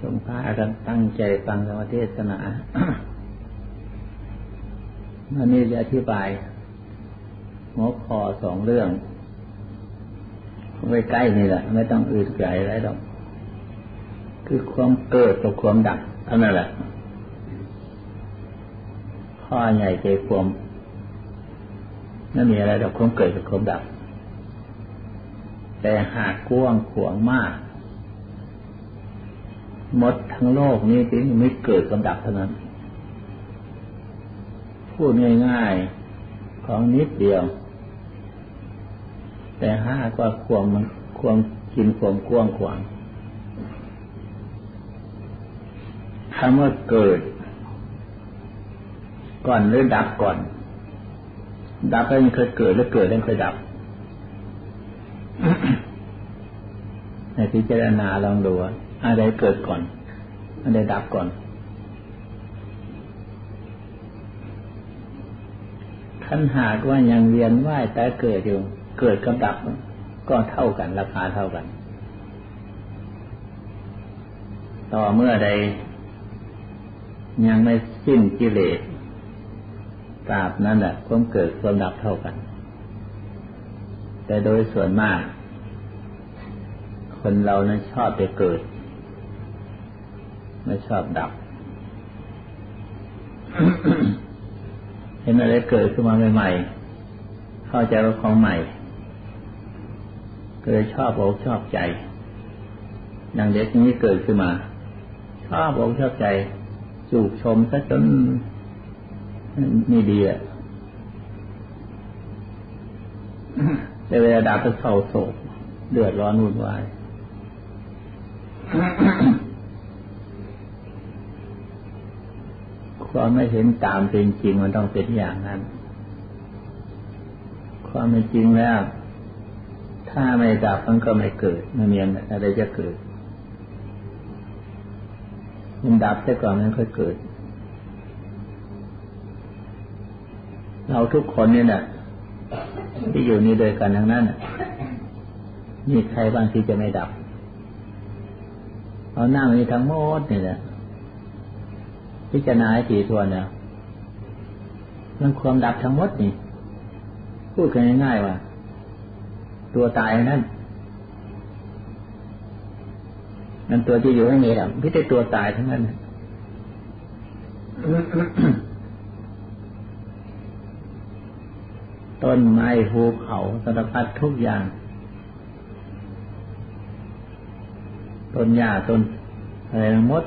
จงพากันตั้งใจฟังธรรมเทศนาวันนี้จะอธิบายหัวคอสองเรื่องไว้ใกล้นี่แหละ ไม่ต้องอื่นไกลอะไรหรอก คือความเกิดกับความดับเท่านั้นแหละ ข้อใหญ่ใจความไม่มีอะไรหรอกความเกิดกับความดับ แต่หากกว้างขวางมาก หมดทั้งโลกนี้ที่ไม่เกิดกับดับเท่านั้น พูดง่ายๆของนิดเดียว แต่ห้ากว่าควมมันควมกินควมกว้างขวางคำว่าเกิด ก่อนหรือดับก่อน ดับแล้วยังเคยเกิดแล้วเกิดแล้วเคยดับในพิจารณาลองดูว่า อะไรเกิดก่อน อะไรดับก่อนขันหากว่ายังเวียนว่ายแต่เกิดอยู่ เกิดกับดับก็เท่ากัน ราคาเท่ากัน ต่อเมื่อใด ยังไม่สิ้นกิเลสตราบนั้นแหละความเกิดความดับเท่ากัน แต่โดยส่วนมาก คนเรานั้นชอบไปเกิด ไม่ชอบดับ เห็นอะไรเกิดขึ้นมาใหม่ๆเข้าใจว่าของใหม่ก็เลยชอบอกชอบใจดังเด็กนี้เกิดขึ้นมา ชอบอกชอบใจจูบชมซะจนนี่ดีอะแต่เวลาดับก็เศร้าโศกเดือดร้อนวุ่นวาย ความไม่เห็นตามเป็นจริงมันต้องเป็นอย่างนั้น ความเป็นจริงแล้ว ถ้าไม่ดับมันก็ไม่เกิดไม่มีอะไรจะเกิด มันดับแต่ก่อนมันค่อยเกิด เราทุกคนเนี่ยนะที่อยู่นี่โดยกันทั้งนั้นมีใครบ้างที่จะไม่ดับเรานั่งนี่ทั้งหมดนี่แหละ พิจารณาให้ถี่ทวนเนี่ยมันความดับทั้งหมดนี่ พูดกันง่ายๆว่า ตัวตายนั่นมันตัวที่อยู่ให้มีดับไม่ใช่ตัวตายทั้งนั้นต้นไม้ภูเขาสารพัดทุกอย่าง ต้นหญ้าต้นอะไรทั้งหมด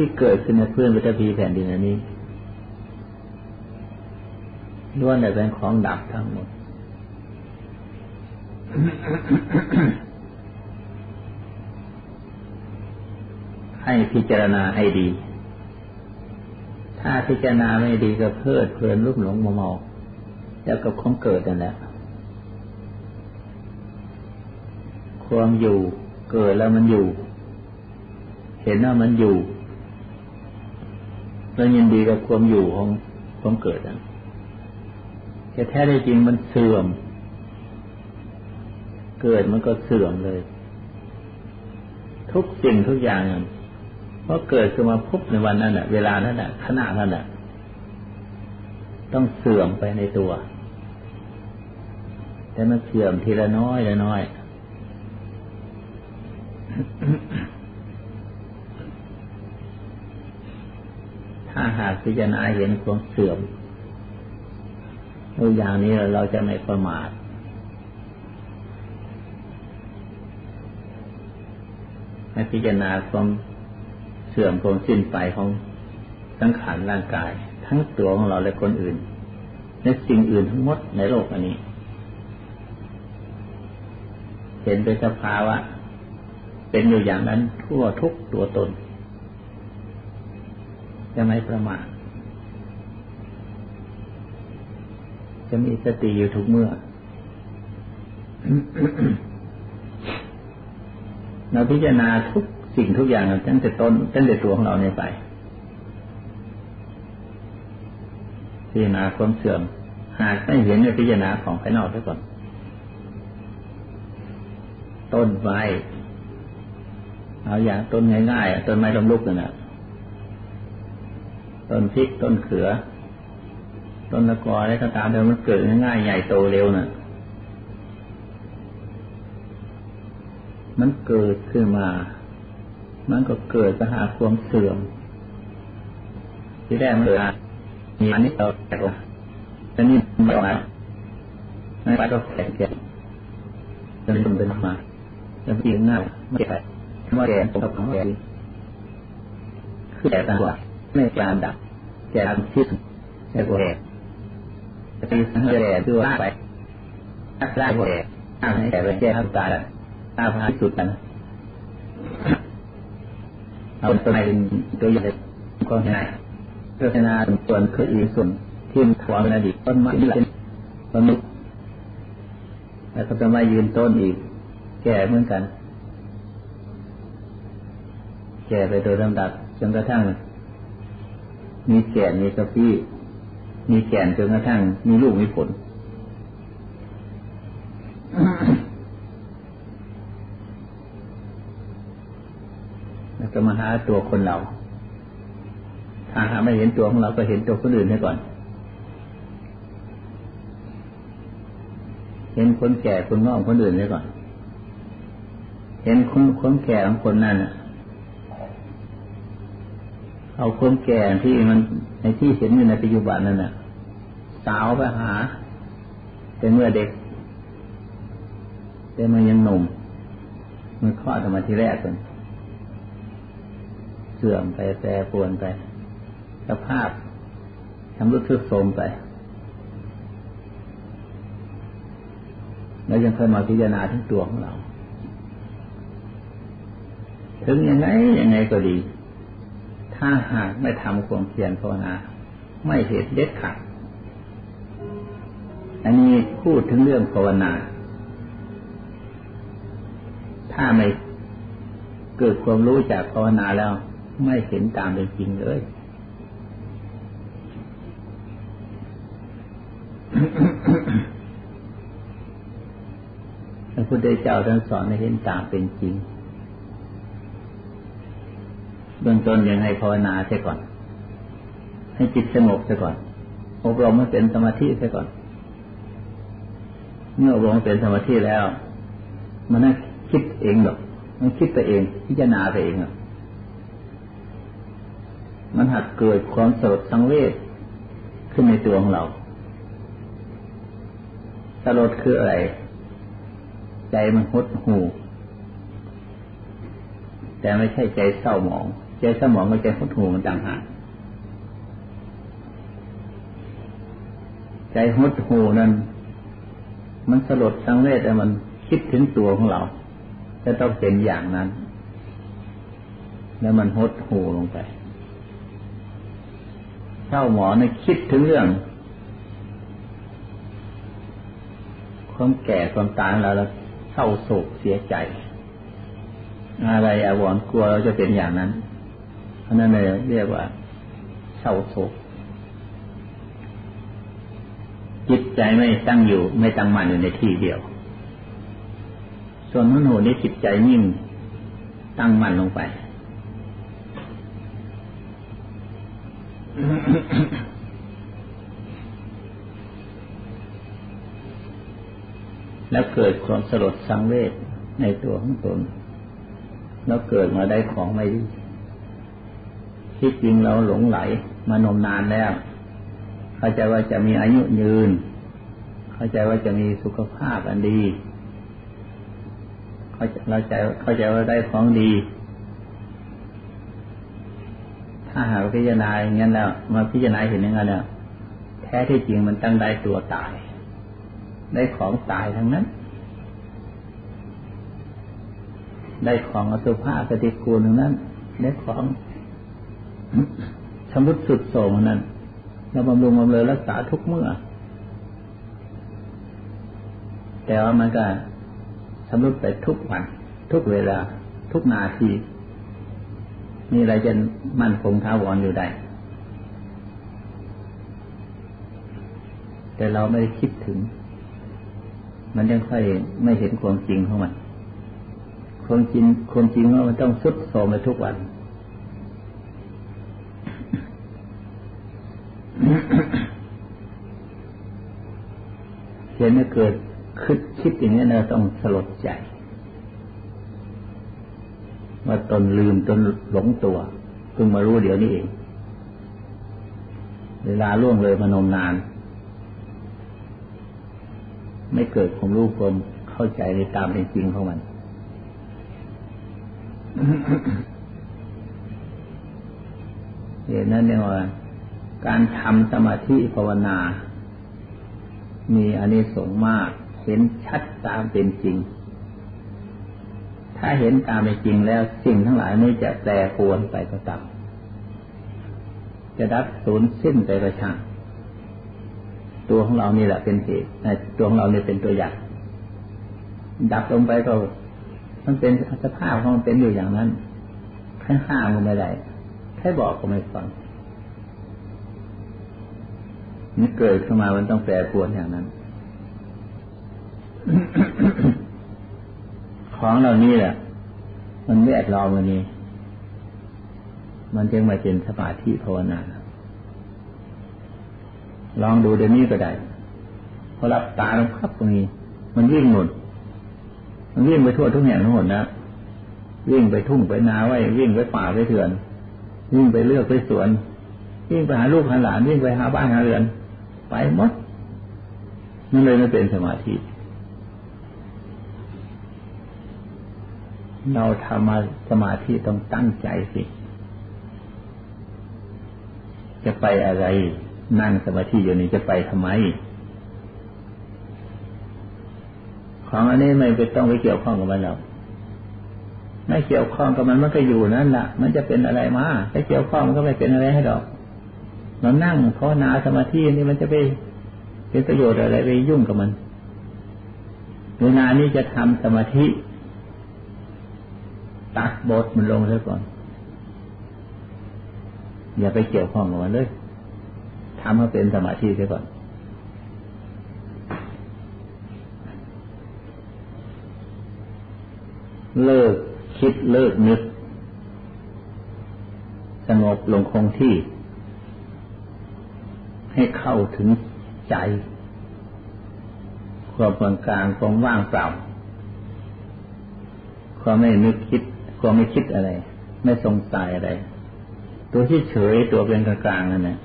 ที่เกิดขึ้นในพื้นปฐพีแผ่นดินอันนี้ล้วนแต่เป็นของดับทั้งหมด ให้พิจารณาให้ดี ถ้าพิจารณาไม่ดีก็เพิดเพลินรุ่มหลงมเมาแล้วกับความเกิดนั่นแหละความอยู่เกิดแล้วมันอยู่ เห็นว่ามันอยู่ แล้วยินดีกับความอยู่ของความเกิดนะแต่แท้ได้จริงมันเสื่อม เกิดมันก็เสื่อมเลย ทุกสิ่งทุกอย่างเพราะเกิดขึ้นมาพบในวันนั้นแหะเวลานั้นแหะขณะนั้นแหะต้องเสื่อมไปในตัว แต่มันเสื่อมทีละน้อยละน้อย ถ้าหากพิจารณาเห็นความเสื่อมตัวอย่างนี้เราจะไม่ประมาทให้พิจารณาความเสื่อมความสิ้นไปของสังขารร่างกาย ทั้งตัวของเราและคนอื่น และสิ่งอื่นทั้งหมดในโลกอันนี้ เห็นเป็นสภาวะเป็นอยู่อย่างนั้นทั่วทุกตัวตน จะไม่ประมาทจะมีสติอยู่ทุกเมื่อ เราพิจารณาทุกสิ่งทุกอย่างตั้งแต่ต้นตั้งแต่ตัวของเราเนี่ยไปพิจารณาความเสื่อม หากไม่เห็นในพิจารณาของภายนอกซะก่อน ต้นไม้เอาอย่างต้นง่ายๆต้นไม้ลำลุกนั่นแหละ ต้นพริกต้นเขือ ต้นตะกออะไรก็ตามแต่มันเกิดง่ายๆใหญ่โตเร็วน่ะ มันเกิดขึ้นมา มันก็เกิดปัญหาความเสื่อม ที่แรกมันเกิดมีอันนี้เราแตกออกแต่นี่มันออกมาไม่ไปก็แตกแก่จนเป็นเป็นมาจะปีนหน้าไม่แก่ไม่แก่ตกของแก่คือแก่ต่างกว่า ไม่การดับแก่คิดแก่กว่าจะไปสังเกตด้วยไปรักษาแก่อ้างให้แก่ไปแก้ทำตายตาพาสุดกันเอาตัวไหนเป็นตัวอย่างก็ง่ายเพื่อนาส่วนคืออีกส่วนที่ถวายอดีตต้นไม้ที่เป็นมนุษย์แล้วก็จะมายืนต้นอีก แก่เหมือนกัน แก่ไปโดยลำดับจนกระทั่ง มีแก่นมีกระพี้มีแก่นจนกระทั่งมีลูกมีผล แล้วก็มาหาตัวคนเรา ถ้าหาไม่เห็นตัวของเราก็เห็นตัวคนอื่นให้ก่อน เห็นคนแก่คนงอกคนอื่นให้ก่อน เห็นคนคนแก่ของคนนั้น เอาคนแก่ที่มันในที่เห็นอยู่ในปัจจุบันนั่นน่ะสาวไปหา แต่เมื่อเด็ก แต่มันยังหนุ่มมันคลอดออกมาทีแรกก่อนเสื่อมไปแปรปวนไปสภาพทำรู้สึกโทรมไป แล้วยังเคยมาพิจารณาถึงตัวของเรา ถึงยังไงยังไงก็ดี ถ้าหากไม่ทำความเพียรภาวนา ไม่เหตุเด็ดขาดอันนี้พูดถึงเรื่องภาวนา ถ้าไม่เกิดความรู้จากภาวนาแล้ว ไม่เห็นตามเป็นจริงเลยพระพุทธเจ้าท่านสอนให้เห็นตามเป็นจริง บื้องต้นยังให้ภาวนาเสียก่อน ให้จิตสงบเสียก่อน อบรมให้เป็นสมาธิเสียก่อน เมื่ออบรมเป็นสมาธิแล้ว มันน่าคิดเองหรอกมันคิดไปเองพิจารณาไปเองอะมันหัดเกิดความสลดสังเวชขึ้นในตัวของเราสลดคืออะไร ใจมันหดหู แต่ไม่ใช่ใจเศร้าหมอง ใจเศร้าหมองกับใจหดหูมันต่างหากใจหดหูนั้น มันสลดสังเวชแต่มันคิดถึงตัวของเรา จะต้องเป็นอย่างนั้น แล้วมันหดหูลงไปเศร้าหมอในคิดถึงเรื่อง ความแก่ความตายเราแล้วเศร้าโศกเสียใจ อะไรอาวรกลัวเราจะเป็นอย่างนั้น เพราะนั้นเลยเรียกว่าเศร้าโศกจิตใจไม่ตั้งอยู่ ไม่ตั้งมั่นอยู่ในที่เดียว ส่วนมโนนี้จิตใจนิ่งตั้งมั่นลงไป แล้วเกิดความสลดสังเวชในตัวของตน แล้วเกิดมาได้ของไม่ดี ที่จริงเราหลงไหลมานมนานแล้ว เข้าใจว่าจะมีอายุยืน เข้าใจว่าจะมีสุขภาพอันดีเข้าใจเราใจเข้าใจว่าได้ของดี ถ้าหากพิจารณาอย่างนั้นแล้วมาพิจารณาเห็นอย่างนั้นแล้วแท้ที่จริงมันตั้งได้ตัวตาย ได้ของตายทั้งนั้น ได้ของอสุภะปฏิกูลทั้งนั้นได้ของ ชำรุดสุดโทรมนั้นเราบำรุงบำเรอรักษาทุกเมื่อ แต่ว่ามันก็ชำรุดไปทุกวัน ทุกเวลา ทุกนาทีมีอะไรจะมั่นคงท้าวรอยู่ได้ แต่เราไม่ได้คิดถึง มันยังค่อยไม่เห็นความจริงของมันคความจริงความจริงว่ามันต้องสุดโทรมไปทุกวัน เห็นเกิดคิดคิดอย่างนี้เราต้องสลดใจ ว่าตนลืมตนหลงตัวเพิ่งมารู้เดี๋ยวนี้เอง เวลาล่วงเลยมานมนาน ไม่เกิดความรู้ความเข้าใจในตามเป็นจริงของมันเหตุนั้นเนี่ยว่า การทำสมาธิภาวนา มีอานิสงส์มาก เห็นชัดตามเป็นจริง ถ้าเห็นตามเป็นจริงแล้วสิ่งทั้งหลายนี้จะแปรปรวนไปก็ตามจะดับสูญสิ้นไปกระชางตัวของเรานี่แหละเป็นเหตุตัวของเราเนี่ยเป็นตัวอย่าง ดับลงไปก็ มันเป็นสภาพของมันเป็นอยู่อย่างนั้นแค่ห้ามก็ไม่ได้แค่บอกก็ไม่ฟัง นี่เกิดขึ้นมามันต้องแปรปรวนอย่างนั้น ของเหล่านี้แหละมันแวดล้อมวันนี้ มันจึงมาเป็นสมาธิภาวนา ลองดูเดี๋ยวนี้ก็ได้พอรับตาลงพับตรงนี้ มันวิ่งหมด มันวิ่งไปทั่วทุกแห่งทั้งหมดนะ วิ่งไปทุ่งไปนาไว้ วิ่งไปป่าไปเถื่อน วิ่งไปเลือกไปสวน วิ่งไปหาลูกหาหลาน วิ่งไปหาบ้านหาเรือน ไปหมดนั่นเลยไม่เป็นสมาธิ เราทำมาสมาธิต้องตั้งใจสิ จะไปอะไร นั่งสมาธิอยู่นี่จะไปทำไม ของอันนี้ไม่ไปต้องไปเกี่ยวข้องกับมันหรอกไม่เกี่ยวข้องกับมันมันก็อยู่นั่นแหละมันจะเป็นอะไรมาถ้าเกี่ยวข้องมันก็ไม่เป็นอะไรให้ดอก เรานั่งภาวนาสมาธินี่มันจะไปเป็นประโยชน์อะไรไปยุ่งกับมันเวลานี้จะทำสมาธิตัดบทมันลงซะก่อน อย่าไปเกี่ยวข้องกับมันเลยทำให้เป็นสมาธิซะก่อนเลิกคิดเลิกนึก สงบลงคงที่ ให้เข้าถึงใจความกลางกลางความว่างเปล่าความไม่นึกคิดความไม่คิดอะไร ไม่สงสัยอะไร ตัวที่เฉยตัวเป็นกลางนั่นแหละ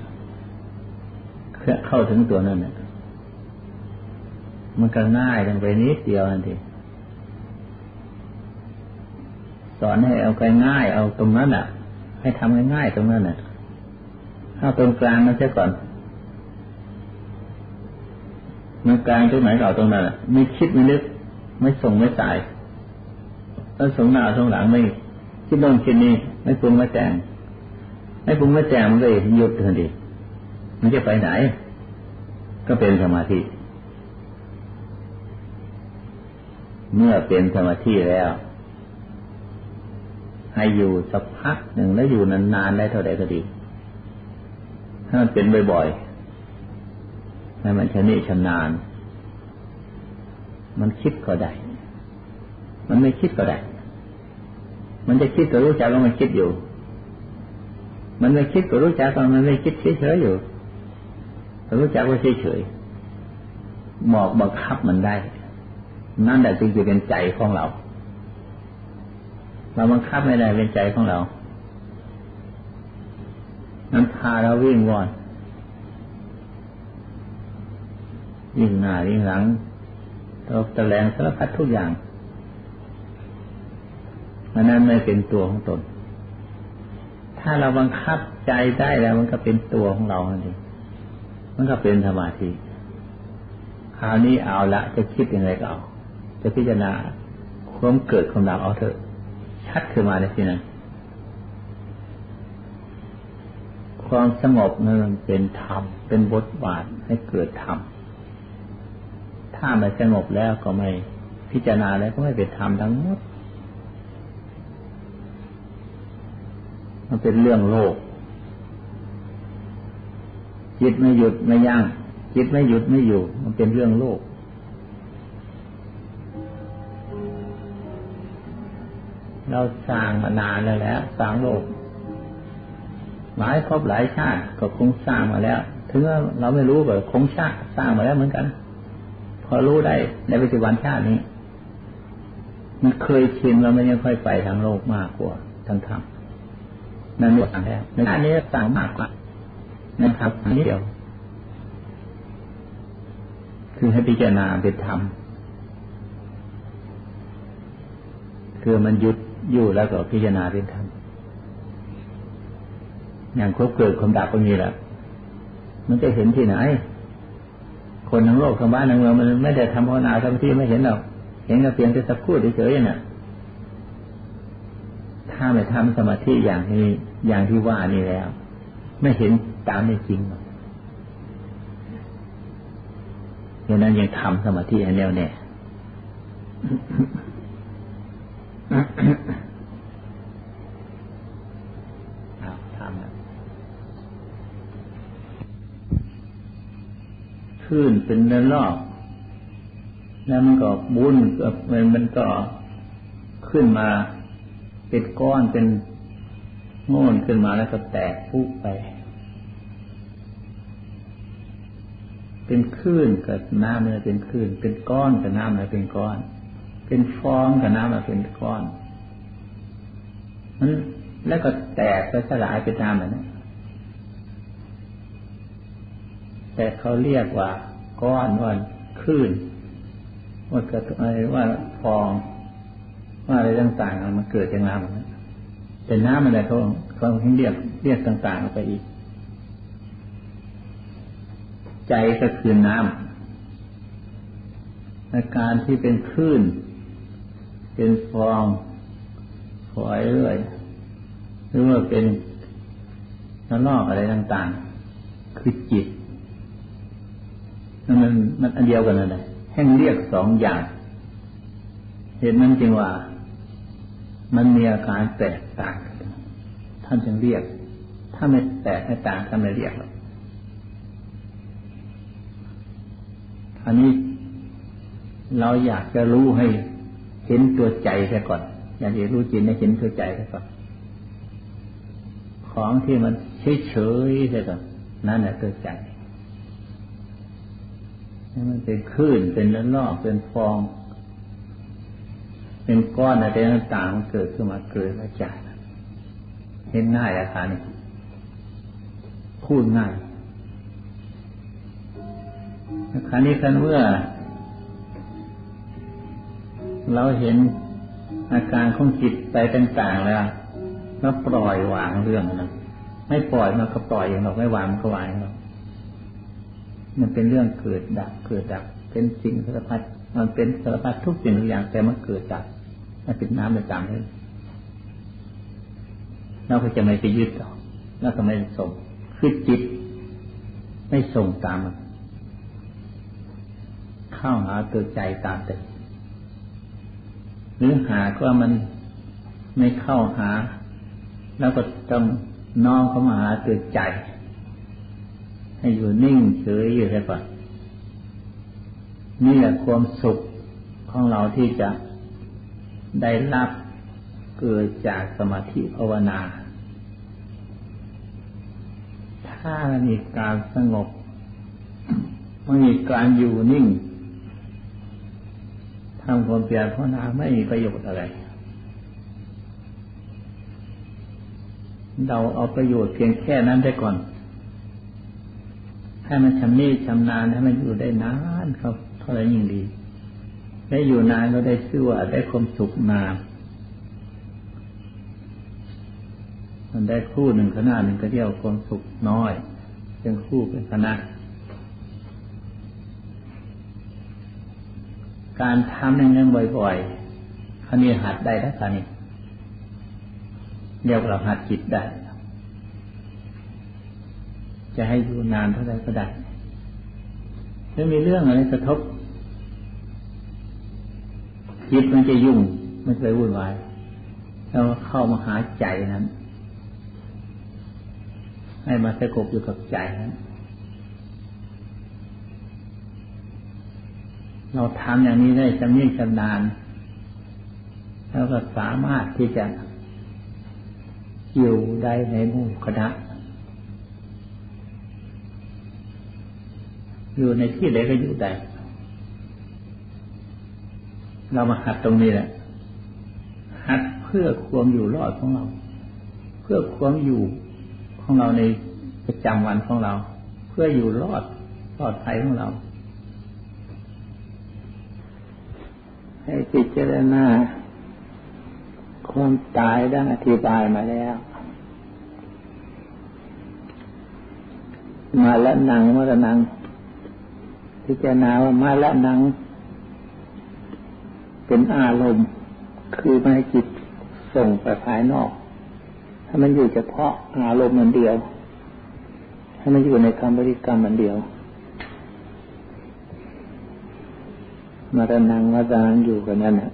เข้าถึงตัวนั่นน่ะมันก็ง่ายลงไปนิดเดียวนั่นทีสอนให้เอาง่ายเอาตรงนั้นอะ ให้ทำง่ายๆตรงนั้นน่ะเข้าตรงกลางนั่นใช่ก่อน มันกลางตรงไหนก่าตรงนั้นไม่คิดไม่นึกไม่ส่งไม่สายแล้วส่งหน้าส่งหลังไม่คิดโน่นคิดนี้ไม่ปรุงไม่แต่งไม่ปรุงไม่แต่งมันก็หยุดทันทีมันจะไปไหน ก็เป็นสมาธิเมื่อเป็นสมาธิแล้ว ให้อยู่สักพักหนึ่งแล้วอยู่นานๆได้เท่าใดก็ดี ถ้ามันเป็นบ่อยๆ ให้มันชนิชำนาญ มันคิดก็ได้ มันไม่คิดก็ได้ มันจะคิดก็รู้จักว่ามันคิดอยู่ มันไม่คิดก็รู้จักว่ามันไม่คิดเฉยๆอยู่รู้จักว่าเฉยๆหมอกบังคับมันได้ นั่นแหละจึงจะเป็นใจของเรา เราบังคับไม่ได้เป็นใจของเรา นั้นพาเราวิ่งว่อน ยิ่งหน้ายิ่งหลังตบตะแลงสารพัดทุกอย่างอันนั้นไม่เป็นตัวของตน ถ้าเราบังคับใจได้แล้วมันก็เป็นตัวของเราเองมันก็เป็นสมาธิ คราวนี้เอาละจะคิดยังไงก็เอา จะพิจารณาความเกิดของเราเอาเถอะ ชัดขึ้นมาเลยสินะความสงบนั้นเป็นธรรม เป็นบทบาทให้เกิดธรรม ถ้ามันสงบแล้วก็ไม่พิจารณาแล้วก็ไม่เป็นธรรมทั้งหมด มันเป็นเรื่องโลก จิตไม่หยุดไม่ยัง้งจิตไม่หยุดไม่อยู่ มันเป็นเรื่องโลก เราสร้างมานานแล้วแหละสร้างโลก หลายภพหลายชาติก็คงสร้างมาแล้ว ถึงเราไม่รู้แบบคงชาติสร้างมาแล้วเหมือนกัน อรู้ได้ในปัจจุบันชาตินี้ มันเคยชินเราไม่ยังค่อยไปทางโลกมากกว่าทางธรรมนั่นหมดแล้วในอันนี้สั่งมากกว่านะครับนนี้เดียว คือให้พิจารณาเป็นธรรมคือมันยุดอยู่แล้วก็พิจารณาเป็นธรรมอย่างครบเกิดความดับก็มีแหละมันจะเห็นที่ไหน คนทั้งโลกทั้งบ้านทั้งเมืองมันไม่ได้ทำภาวนาทั้งที่ไม่เห็นหรอก เห็นก็เพียงแต่สักพูดเฉยๆน่ะ ถ้าไม่ทำสมาธิอย่างนี้อย่างที่ว่านี่แล้ว ไม่เห็นตามในจริงหรอกดังนั้นยังทำสมาธิให้แน่วแน่ทำ ขึ้นเป็นระลอกแล้วมันก็บุญมันมันก็ขึ้นมาเป็นก้อนเป็นโง่นขึ้นมาแล้วก็แตกพุไป เป็นคลื่นกับน้ำเลยเป็นคลื่น เป็นก้อนกับน้ำเลยเป็นก้อน เป็นฟองกับน้ำเลยเป็นก้อนมันแล้วก็แตกไปสลายไปตามมันนะ แต่เขาเรียกว่า ก้อนว่าคลื่นว่ากระอะไรว่าฟองว่าอะไรต่างๆมันเกิดจากน้ำนะแต่น้ำอะไรเขาเขาเรียกเรียกต่างๆไปอีก ใจก็คือน้ำอาการที่เป็นคลื่น เป็นฟองฝอยเรื่อยหรือว่าเป็นนลอกอะไรต่างๆ คือจิต มันมันอันเดียวกันเลยแห่งเรียกสองอย่าง เห็นนั้นจริงว่า มันมีอาการแตกต่างกันท่านจึงเรียก ถ้าไม่แตกไม่ต่างท่านไม่เรียกหรอกอันนี้เราอยากจะรู้ให้เห็นตัวใจแค่ก่อน อยากจะรู้จริงให้เห็นตัวใจแค่ก่อนของที่มันเฉยๆแค่ก่อนนั่นแหละตัวใจ มันเป็นคลื่นเป็นละลอกเป็นฟอง เป็นก้อนอะไรต่างๆเกิดขึ้นมาเกิดมาจากเห็นง่ายอาคารนี้พูดง่ายอาคารนี้กันเมื่อ เราเห็นอาการของจิตไปต่างๆแล้วก็ปล่อยวางเรื่องนั้นไม่ปล่อยมันก็ปล่อยอย่างเราไม่วางมันก็วางเรา มันเป็นเรื่องเกิดดับเกิดดับ เป็นสิ่งสารพัดมันเป็นสารพัดทุกสิ่งทุกอย่างแต่มันเกิดดับมันเป็นน้ำเป็นต่างเลยเราก็จะไม่ไปยึดต่อเราก็ไม่ส่งคือจิต ไม่ส่งตามมันเข้าหาตัวใจตามแต่หรือหาก็มันไม่เข้าหา แล้วก็ต้องน้อมเข้ามาหาตัวใจ ให้อยู่นิ่งเฉยอยู่แค่ก่อนนี่แหละความสุขของเราที่จะได้รับเกิดจากสมาธิภาวนา ถ้ามีการสงบไม่มีการอยู่นิ่งทำความเพียรภาวนาไม่มีประโยชน์อะไร เราเอาประโยชน์เพียงแค่นั้นได้ก่อน ให้มันชำนิชำนาญให้มันอยู่ได้นานครับเท่าไรยิ่งดี ได้อยู่นานก็ได้ชื่อว่าได้ความสุขนานมันได้คู่หนึ่งขนาดหนึ่งก็เรียกความสุขน้อยเป็นคู่เป็นคณะการทำอย่างนั้นบ่อยๆคันนี้หัดได้แล้วคันนี้เรียกเราหัดจิตได้ จะให้อยู่นานเท่าไรก็ได้ถ้ามีเรื่องอะไรกระทบจิตมันจะยุ่งมันจะวุ่นวายเราเข้ามาหาใจนั้น ให้มาสกบอยู่กับใจนั้นเราทำอย่างนี้ได้จำเนี้จำนานแล้วก็สามารถที่จะอยู่ได้ในหมู่คณะ อยู่ในที่ใดก็อยู่ได้ เรามาหัดตรงนี้แหละ หัดเพื่อความอยู่รอดของเรา เพื่อความอยู่ของเราในประจำวันของเรา เพื่ออยู่รอดปลอดภัยของเรา ให้พิจารณาความตายได้อธิบายมาแล้ว มาละนังมาละนัง พิจารณาว่ามาละนัง เป็นอารมณ์ คือไม่ให้จิตส่งไปภายนอก ถ้ามันอยู่เฉพาะอารมณ์มันเดียวให้มันอยู่ในคำบริกรรมมันเดียว มาละนังมาละนังอยู่กันนั่นแหะ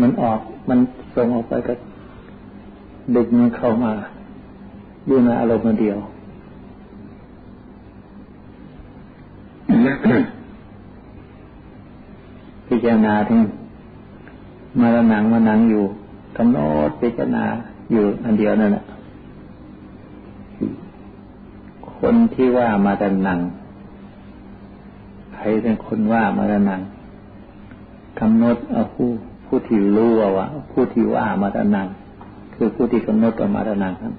มันออกมันส่งออกไปก็ดึงมันเข้ามาอยู่ในอารมณ์เดียว พิจารณาถึงมาละหนังมาหนังอยู่กำหนดพิจารณาอยู่อันเดียวนั่นแหละคนที่ว่ามาละหนังใครเป็นคนว่ามาละหนังกำหนดเอาผู้ผู้ที่รู้ว่าผู้ที่ว่ามาตนังคือผู้ที่กำหนดกับมาตนังครับ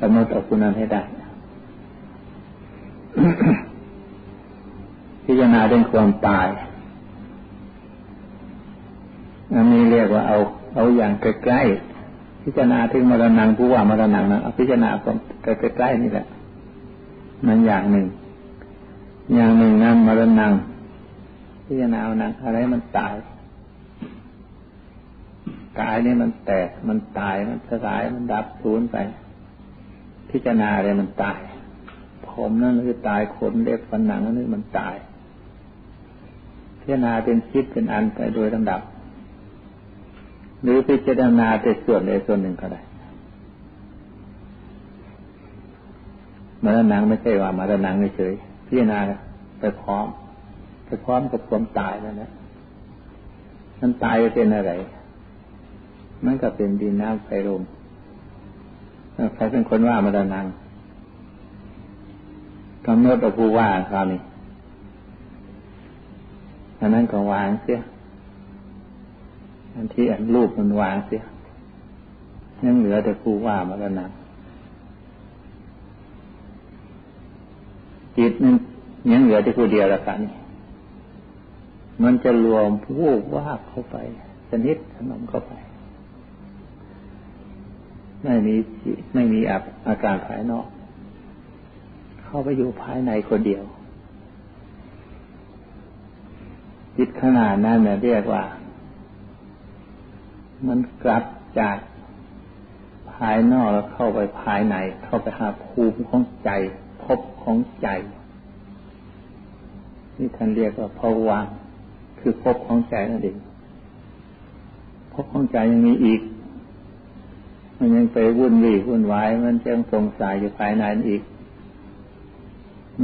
กำหนดเอาผู้นั้นให้ได้ พิจารณาเรื่องความตายอันนี้เรียกว่าเอา เอาอย่างใกล้ๆพิจารณาถึงมรณงผู้ว่ามรณงนะเอาพิจารณาความใกล้ๆนี่แหละนั่นอย่างหนึ่ง อย่างหนึ่งนั่นมรณงพิจารณาเอานังอะไรมันตายกายนี่มันแตกมันตายมันสลายมันดับสูญไป พิจารณาอะไรมันตาย ผมนั่นคือตายขนเล็บฟันหนังนั่นมันตาย พิจารณาเป็นคิดเป็นอันไปโดยลำดับ หรือพิจารณาแต่ส่วนใดส่วนหนึ่งก็ได้มาแล้วหนังไม่ใช่ว่ามาแล้วหนังเฉยพิจารณาไปพร้อม ไปพร้อมกับความตายแล้วนะมันตายเป็นอะไร มันก็เป็นดินน้ำไฟลมใครเป็นคนว่ามาดานังกำหนดเอาผู้ว่าคราวนี้ อันนั้นก็วางเสียอันที่อันรูปมันวางเสียยังเหลือแต่ผู้ว่ามาดานังจิตนั้นยังเหลือแต่ผู้เดียวละกันนี่มันจะรวมผู้ว่าเข้าไปชนิดขนมเข้าไป ไม่มีไม่มีอาการภายนอก เข้าไปอยู่ภายในคนเดียว จิตขนาดนั้นเนี่ยเรียกว่า มันกลับจากภายนอกแล้วเข้าไปภายใน เข้าไปหาภูมิของใจ พบของใจนี่ท่านเรียกว่าภวังคือพบของใจนั่นเองพบของใจยังมีอีก มันยังไปวุ่นวี่วุ่นวาย มันยังสงสัยอยู่ภายในอีก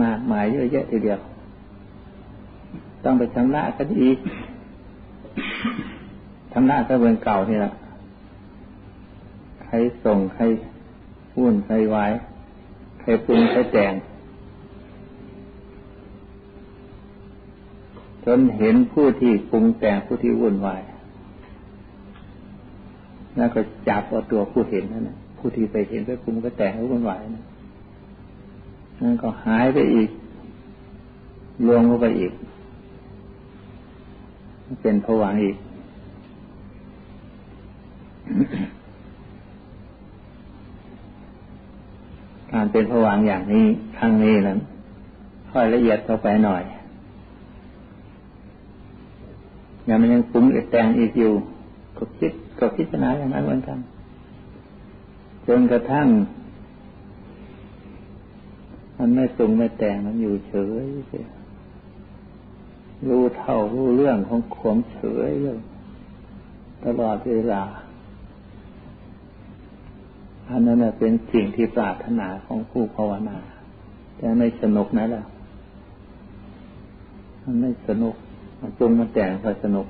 มากมายเยอะแยะทีเดียว ต้องไปชำระกันอีกชำระก็เบืองเก่านี่แหละใครส่งใครวุ่นใครวายใครปรุงใครแต่งจนเห็นผู้ที่ปรุงแต่งผู้ที่วุ่นวายแล้วก็จับเอาตัวผู้เห็นนั่นนะผู้ที่ไปเห็นไปคุมก็แต่งให้วุ่นวายนะนั่นก็หายไปอีกรวมเข้าไปอีก เป็นผวังอีก การเป็นผวังอย่างนี้ครั้งนี้นั้นค่อยละเอียดเข้าไปหน่อยยังมันยังปรุงแต่งอีกอยู่ก็คิดก็พิจารณาอย่างนั้นเหมือนกัน จนกระทั่ง มันไม่สุงไม่แต่งมันอยู่เฉยเสีย รู้เท่ารู้เรื่องของขมเฉยเลยตลอดเวลา อันนั้นเป็นสิ่งที่ปรารถนาของผู้ภาวนา แต่ไม่สนุกนะล่ะมันไม่สนุกมันปรุงมันแต่งพอสนุก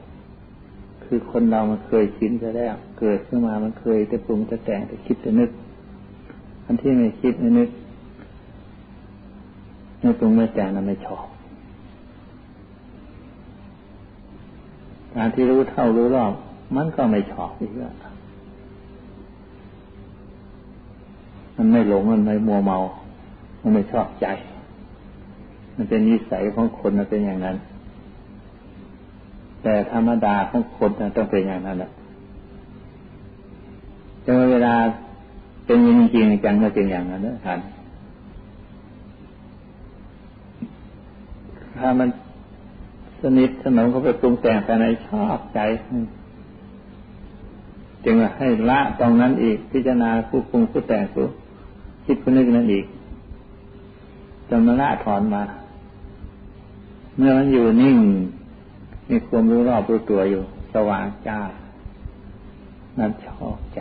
คือคนเรามันเคยชินซะแล้ว เกิดขึ้นมามันเคยแต่ปรุงแต่แต่งแต่คิดแต่นึก อันที่ไม่คิดไม่นึกไม่ปรุงไม่แต่งนั้นไม่ชอบ การที่รู้เท่ารู้รอบ มันก็ไม่ชอบอีกแล้วมันไม่หลงมันไม่มัวเมา มันไม่ชอบใจ มันเป็นนิสัยของคนมันเป็นอย่างนั้น แต่ธรรมดาของคนมันต้องเป็นอย่างนั้นแหละแต่เวลาเป็นจริงๆจังก็เป็นอย่างนั้นนะท่านถ้ามัน สนิทสนมเขาไปปรุงแต่งภายในชอบใจ จึงให้ละตรงนั้นอีก พิจารณาผู้ปรุงผู้แต่งผู้คิดผู้นึกนั้นอีกจนมาละถอนมา เมื่อมันอยู่นิ่ง มีความรู้รอบรู้ตัวอยู่ สว่างจ้านั้นชอบใจ